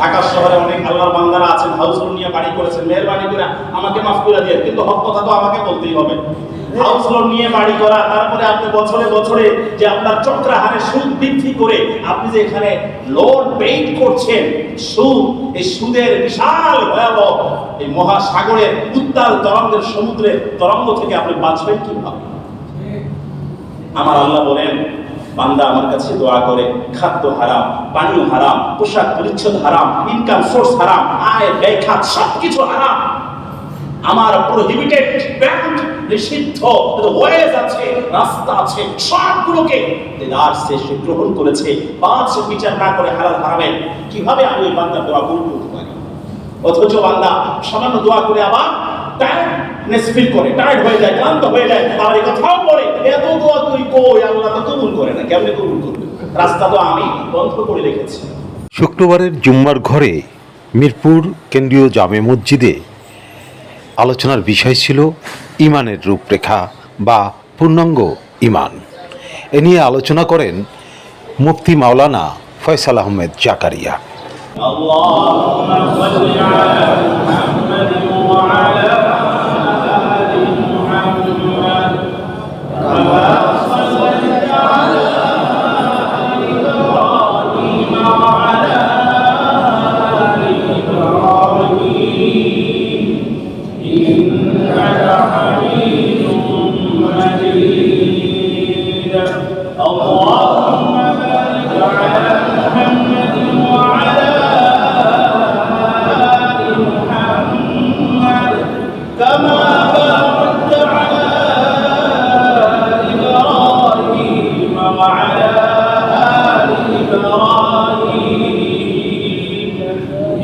ঢাকা শহরে অনেক আল্লাহর বান্দারা আছেন লোন নিয়ে বাড়ি করেছেন, মেহরবানি করে আমাকে মাফ করে দিয়ে কিন্তু হক কথা তো আমাকে বলতেই হবে। হাউস লোন নিয়ে বাড়ি করা, তারপরে আপনি বছরে বছরে যে আপনার চক্রাহারে সুদ বৃদ্ধি করে আপনি যে এখানে লোন পেইড করছেন, সুদ, এই সুদের বিশাল ভয়াবহ এই মহাসাগরের উত্তাল তরঙ্গের সমুদ্রের তরঙ্গ থেকে আপনি বাঁচবেন কীভাবে? আমার আল্লাহ বলেন বান্দা আমার কাছে দোয়া করে, খাদ্য হারাম, পানীয় হারাম, পোশাক পরিচ্ছদ হারাম ইনকাম সোর্স হারাম, আয়, ব্যয়, খাত, সবকিছু হারাম। আমার প্রহিবিটেড ব্যান্ড নিষিদ্ধ। ওয়েজ আছে, রাস্তা আছে, সবগুলোকে দেদার সে গ্রহণ করেছে। পাঁচ বিচার না করে হালাল হারামে কীভাবে আমি ওই বান্দার দোয়া কবুল করতে পারি? অথচ বান্দা সামান্য দোয়া করে আবার টায়ার্ডনেস ফিল করে। টায়ার্ড হয়ে যায়, ক্লান্ত হয়ে যায় আর এই কথাও পড়ে এত দোয়া তুই কই আল্লাহ তো কবুল করে না কেমনে কবুল করবে রাস্তা তো আমি বন্ধ করে রেখেছি শুক্রবারের জুম্মার ঘরে মিরপুর কেন্দ্রীয় জামে মসজিদে আলোচনার বিষয় ছিল ইমানের রূপরেখা বা পূর্ণাঙ্গ ইমান এ নিয়ে আলোচনা করেন মুফতি মাওলানা ফয়সাল আহমেদ জাকারিয়া اللهم صل على محمد وعلى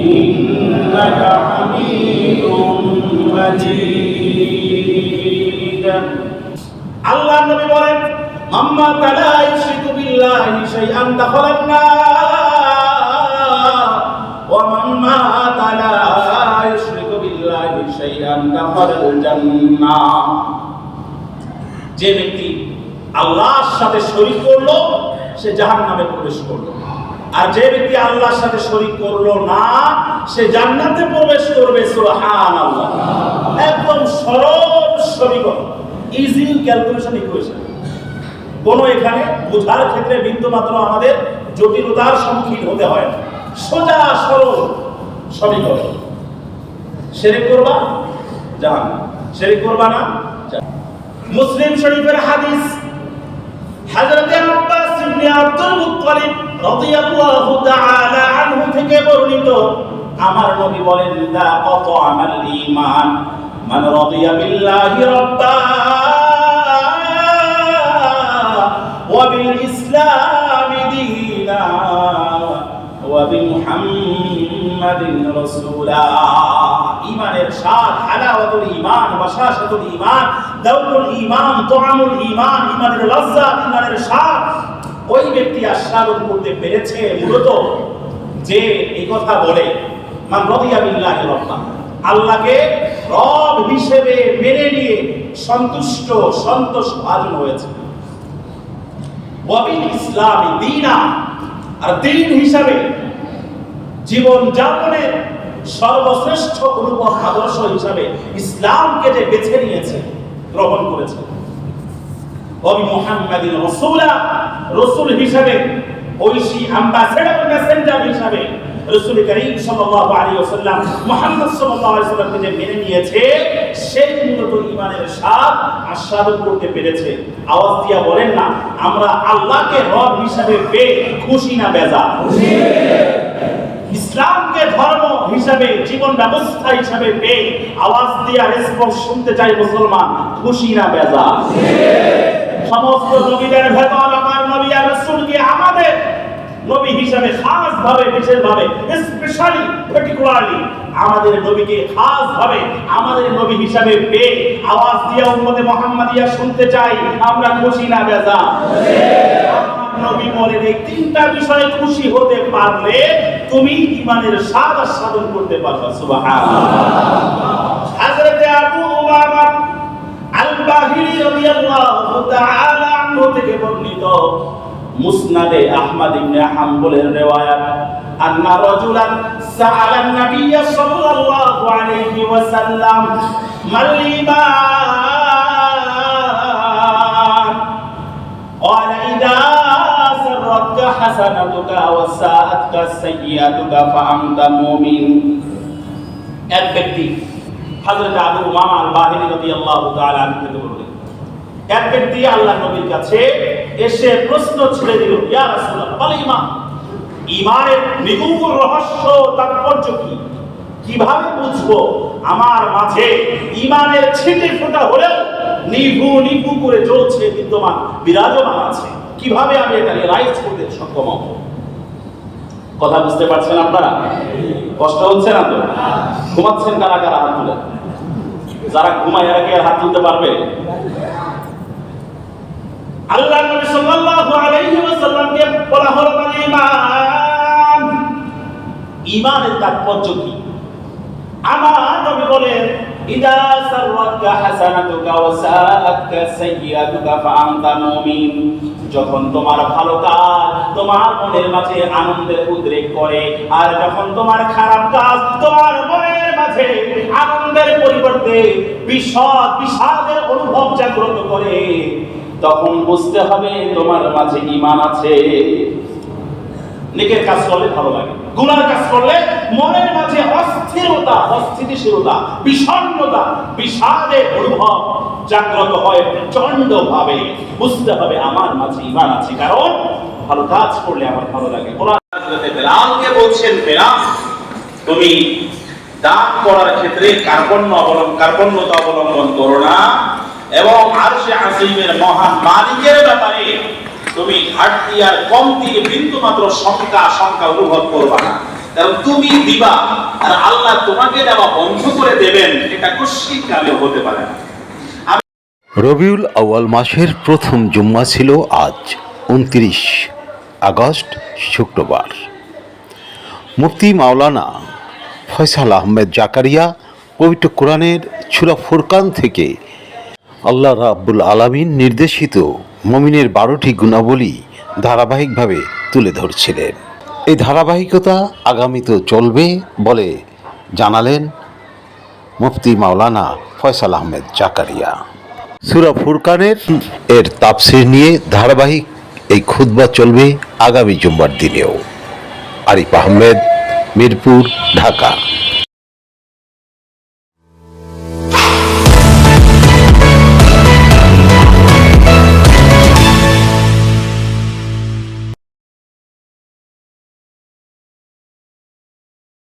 إنك حميد مجيد আল্লাহ নবী বলেন আম্মা তালা ইউশরিকু বিল্লাহি শাইআন দাখালান নার ওয়া মাম্মা তালা ইউশরিকু বিল্লাহি শাইআন দাখালাল জান্নাহ যে ব্যক্তি আল্লাহর সাথে শরীক করলো সে জাহান্নামে প্রবেশ করলো আর যে ব্যক্তি আল্লাহর সাথে শরীক করল না, সে জান্নাতে প্রবেশ করবে একদম সরল সমীকরণ। ইজি ক্যালকুলেশন ইকুয়েশন কোনো এখানে বোঝার ক্ষেত্রে বিন্দু মাত্র আমাদের জটিলতার সম্মুখীন হতে হয় সোজা, সরল সমীকরণ। সেরেক করবা? জাহান সেরেক করবা না? মুসলিম শরীফের হাদিস। হযরত আব্বাস ইবনে আব্দুল মুত্তালিব আনহু থেকে বর্ণিত, আমার নবী বলেন দা কত আমাল ঈমান, মান রাদিয়া বিল্লাহি রাব্বা ওয়া বিল ইসলামি দীনা ওয়া বিমুহাম্মাদিন রাসূলা। ঈমানের স্বাদ, হালাওয়াতুল ঈমান বাশাশাতুল ঈমান দাউলুল ঈমান তুআমুল ঈমান, ঈমানের লজ্জা, ঈমানের স্বাদ ওই ব্যক্তি আস্বাদন করতে পেরেছে মূলত যে এই কথা বলে আল্লাহকে রব হিসেবে মেনে নিয়ে সন্তুষ্ট, সন্তোষ ভাজন হয়েছে। ইসলামী দিনা, আর দিন হিসাবে জীবন যাপনের সর্বশ্রেষ্ঠ অনুপম আদর্শ হিসাবে ইসলামকে যে বেছে নিয়েছে, গ্রহণ করেছে। মেনে নিয়েছে আওয়াজ দিয়া বলেন না, আমরা আল্লাহকে রব হিসাবে পেয়ে খুশি না বেজা ইসলামকে ধর্ম হিসাবে, জীবন ব্যবস্থা হিসাবে পেয়ে আওয়াজ দিয়া রেসপন্স শুনতে চাই মুসলমান, খুশি না বেজা সমস্ত নবীদের ভেতর আমার নবী আর রাসূলকে আমাদের নবী হিসাবে খাস ভাবে বিশেষ ভাবে স্পেশালি পার্টিকুলারলি আমাদের নবীকে খাস ভাবে আমাদের নবী হিসাবে পেয়ে আওয়াজ দিয়া উম্মতে মুহাম্মাদিয়া শুনতে চাই। আমরা খুশি না বেজা? নবী বলেন, এই তিনটা বিষয়ে খুশি হতে পারলে তুমি ইমানের স্বাদ আস্বাদন করতে পারবা, সুবহানাল্লাহ হযরত আবু উমামা আল-বাহিরি রাদিয়াল্লাহু তাআলা আনহু থেকে বর্ণিত মুসনাদে আহমদ ইবনে হাম্বলের রিওয়ায়াত أن رجلا سأل النبي صلى الله عليه وسلم ما الإيمان قال إذا سرتك حسنتك وساءتك سيئتك فأنت مؤمن এক ব্যক্তি হযরত আবু উমামা আল বাহিনী রাদিয়াল্লাহু তাআলা আনহু থেকে বললেন এক ব্যক্তি আল্লাহ নবীর কাছে এসে প্রশ্ন ছুড়ে দিল, ইয়া রাসূলুল্লাহ, বল ঈমান। ঈমানের নিগুড় রহস্য তাৎপর্য কি? কীভাবে বুঝব? আমার মাঝে ঈমানের ছিটে ফোঁটা হলেও নিভু নিভু করে জ্বলছে বিদ্যমান, বিরাজমান আছে। কীভাবে আমি এটা রিয়ালাইজ করতে সক্ষম হব? কথা বুঝতে পারছেন আপনারা? কষ্ট হচ্ছে না তো? ঘুমাচ্ছেন কারা কারা হাত তুলে? যারা ঘুমায় এরা কি আর হাত তুলতে পারবে? আল্লাহ নবী সাল্লাল্লাহু আলাইহি ওয়াসাল্লামকে বলা হলো মানে ঈমান। ঈমানের তাৎপর্য কি? আমার নবী বলেন, ইদা হাসানাতুকা ওয়া সাআতকা মুমিন। যখন তোমার ভালো কাজ তোমার মনের মাঝে আনন্দের উদ্রেক করে, আর যখন তোমার খারাপ কাজ তোমার মনের মাঝে আনন্দের পরিবর্তে বিষাদ বিষাদের অনুভব জাগ্রত করে। তখন বুঝতে হবে তোমার মাঝে ঈমান আছে। নেকের কাজ করলে ভালো লাগে। গুনার কাজ করলে মনের মাঝে অস্থিরতা, অস্থিতিশীলতা, বিষণ্ণতা, বিষাদের অনুভব জাগ্রত হয় প্রচণ্ড ভাবে বুঝতে হবে আমার মাঝে ইমান আছে, কারণ ভালো কাজ করলে আমার ভালো লাগে। বলছেন, বেলাল, তুমি দান করার ক্ষেত্রে কার্পণ্য অবলম্বন কার্পণ্যতা অবলম্বন করো না। এবং আরশে আসিমের মহান মালিকের ব্যাপারে তুমি ঘাটতি আর কমতির বিন্দু মাত্র শঙ্কা শঙ্কা অনুভব করবা না। কারণ তুমি দিবা আর আল্লাহ তোমাকে দেওয়া বন্ধ করে দেবেন, এটা কুশ্চিত কালে হতে পারে না। রবিউল আউয়াল মাসের প্রথম জুম্মা ছিল আজ, উনত্রিশ আগস্ট শুক্রবার। মুফতি মাওলানা ফয়সাল আহমেদ জাকারিয়া, পবিত্র কোরআনের ছুরা ফুরকান থেকে আল্লাহ রাব্বুল আলামিন নির্দেশিত মমিনের বারোটি গুণাবলী ধারাবাহিকভাবে তুলে ধরছিলেন। এই ধারাবাহিকতা আগামীতেও চলবে বলে জানালেন মুফতি মাওলানা ফয়সাল আহমেদ জাকারিয়া। সুরা ফুরকানের এর তাফসির নিয়ে ধারাবাহিক এই খুতবা চলবে আগামী জুম্মার দিনেও। আরিফ আহমেদ, মিরপুর, ঢাকা।